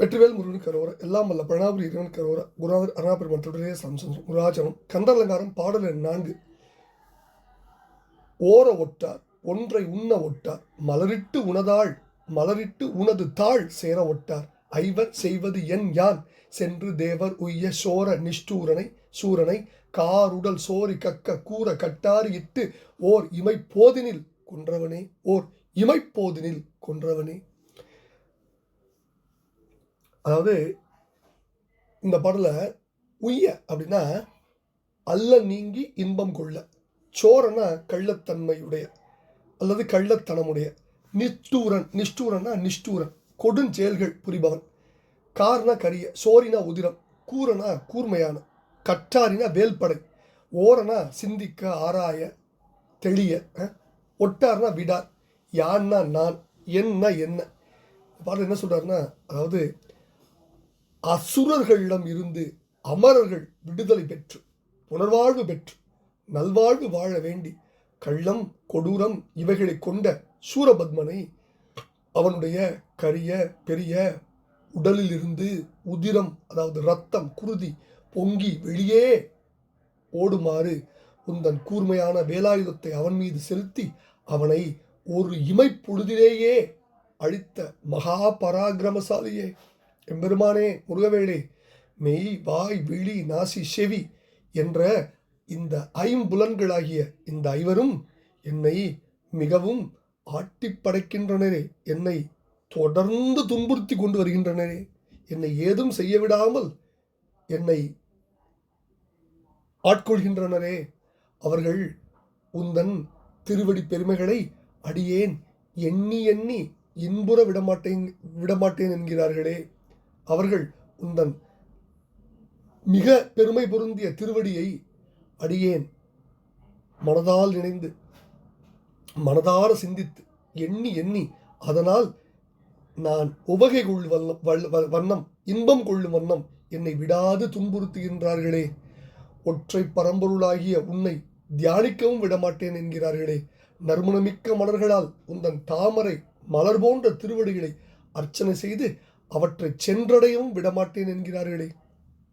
வெற்றிவேல் முருகன் கரோர எல்லாம் வல்ல பிரணாபுரி இறைவன் கரோர குருநாதர் அருணாபெருமான் தொடரே சம்சந்திரம் முருகாச்சலம் கந்தலங்காரம் பாடல் நான்கு. ஓர ஒட்டார் ஒன்றை உண்ண ஒட்டார் மலரிட்டு உனதாள் மலரிட்டு உனது தாள் சேர ஒட்டார். ஐவர் செய்வது என் யான் சென்று தேவர் உய்ய சோர நிஷ்டூரனை சூரனை காருடல் சோரி கக்க கூற கட்டாரி இட்டு ஓர் இமை போதினில் கொன்றவனே ஓர் இமைப்போதினில் கொன்றவனே. அதாவது இந்த பாடலில் உய்ய அப்படின்னா அல்ல நீங்கி இன்பம் கொள்ள. சோரனா கள்ளத்தன்மையுடைய அல்லது கள்ளத்தனமுடைய. நிஷ்டூரன் நிஷ்டூரன்னா நிஷ்டூரன். கொடுஞ்செயல்கள் புரிபவன். கார்னா கரிய சோரினா உதிரம். கூரனா கூர்மையான. கட்டாரினா வேல்படை. ஓரனா சிந்திக்க ஆராய தெளிய ஒட்டார்னா விடார். யான்னா நான் என்ன என்ன. பாடல் என்ன சொல்கிறாருன்னா அதாவது அசுரர்களிடம் இருந்து அமரர்கள் விடுதலை பெற்று புனர்வாழ்வு பெற்று நல்வாழ்வு வாழ வேண்டி கள்ளம் கொடூரம் இவைகளை கொண்ட சூரபத்மனை அவனுடைய கரிய பெரிய உடலிலிருந்து உதிரம் அதாவது ரத்தம் குருதி பொங்கி வெளியே ஓடுமாறு உந்தன் கூர்மையான வேலாயுதத்தை அவன் மீது செலுத்தி அவனை ஒரு இமைப்பொழுதிலேயே அழித்த மகா பராக்கிரமசாலியே. எம்பெருமானே முருகவேளே மெய் வாய் விழி நாசி செவி என்ற இந்த ஐம்புலன்களாகிய இந்த ஐவரும் என்னை மிகவும் ஆட்டிப்படைக்கின்றனரே என்னை தொடர்ந்து துன்புறுத்தி கொண்டு வருகின்றனரே என்னை ஏதும் செய்ய விடாமல் என்னை ஆட்கொள்கின்றனரே அவர்கள் உந்தன் திருவடி பெருமைகளை அடியேன் எண்ணி எண்ணி இன்புற விடமாட்டேன் விடமாட்டேன் என்கிறார்களே. அவர்கள் உந்தன் மிக பெருமை பொருந்திய திருவடியை அடியேன் மனதால் நினைந்து மனதார சிந்தித்து எண்ணி எண்ணி அதனால் நான் உவகை கொள்ளும் வண்ணம் வண்ணம் இன்பம் கொள்ளும் வண்ணம் என்னை விடாது துன்புறுத்துகின்றார்களே. ஒற்றை பரம்பொருளாகிய உன்னை தியானிக்கவும் விடமாட்டேன் என்கிறார்களே. நறுமணமிக்க மலர்களால் உந்தன் தாமரை மலர் போன்ற திருவடிகளை அர்ச்சனை செய்து அவற்றை சென்றடையவும் விடமாட்டேன் என்கிறார்களே.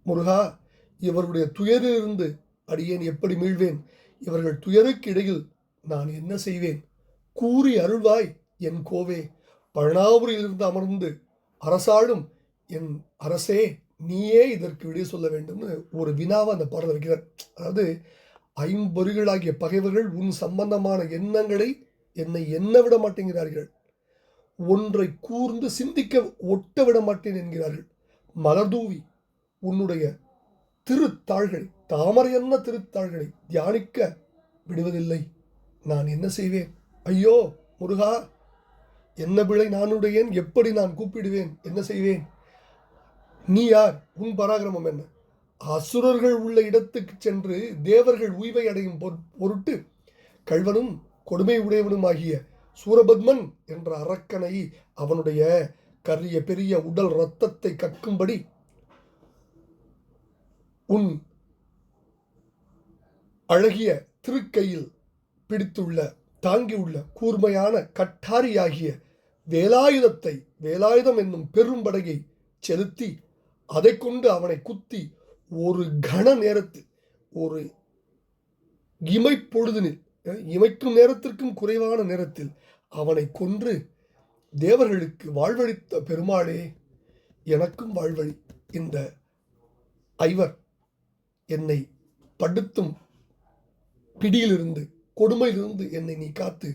முருகா இவருடைய துயரிலிருந்து அடியேன் எப்படி மீழ்வேன் இவர்கள் துயருக்கு இடையில் நான் என்ன செய்வேன்? கூறி அருள்வாய் என் கோவே. பழனாபுரியிலிருந்து அமர்ந்து அரசாளும் என் அரசே நீயே இதற்கு விடை சொல்ல வேண்டும்னு ஒரு வினாவை அந்த பாடல் வைக்கிறார். அதாவது ஐம்பொறிகளாகிய பகைவர்கள் உன் சம்பந்தமான எண்ணங்களை என்னை எண்ண விட மாட்டேங்கிறார்கள். ஒன்றை கூர்ந்து சிந்திக்க ஒட்ட விட மாட்டேன் என்கிறார்கள். மலர்தூவி உன்னுடைய திருத்தாள்களை தாமரையன்ன திருத்தாள்களை தியானிக்க விடுவதில்லை. நான் என்ன செய்வேன்? ஐயோ முருகா என்ன பிழை நானுடையேன்? எப்படி நான் கூப்பிடுவேன்? என்ன செய்வேன்? நீ யார்? உன் பராக்கிரமம் என்ன? அசுரர்கள் உள்ள இடத்துக்கு சென்று தேவர்கள் உய்வை அடையும் பொரு- பொருட்டு கள்வனும் கொடுமை உடையவனுமாகிய சூரபத்மன் என்ற அரக்கனை அவனுடைய கரிய பெரிய உடல் இரத்தத்தை கக்கும்படி உன் அழகிய திருக்கையில் பிடித்துள்ள தாங்கியுள்ள கூர்மையான கட்டாரியாகிய வேலாயுதத்தை வேலாயுதம் என்னும் பெரும்படையை செலுத்தி அதை கொண்டு அவனை குத்தி ஒரு கண நேரத்தில் ஒரு இமைப்பொழுதினில் இமைக்கும் நேரத்திற்கும் குறைவான நேரத்தில் அவனை கொன்று தேவர்களுக்கு வாழ்வழித்த பெருமாளே எனக்கும் வாழ்வழி. இந்த ஐவர் என்னை படுத்தும் பிடியிலிருந்து கொடுமையிலிருந்து என்னை நீ காத்து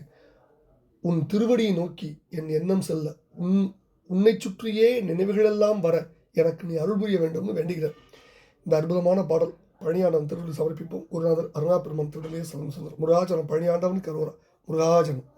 உன் திருவடியை நோக்கி என் எண்ணம் செல்ல உன் உன்னை சுற்றியே நினைவுகளெல்லாம் வர எனக்கு நீ அருள் புரிய வேண்டும்னு வேண்டுகிறார். இந்த அற்புதமான பாடல் பழனியாண்டம் திருவிழி சமர்ப்பிப்போம். குருநாதர் அருணா பெருமான் திருடலே சமம் சுந்தர் முருகாச்சலம் பழனியாண்டவன் கருவரா முருகாச்சலம்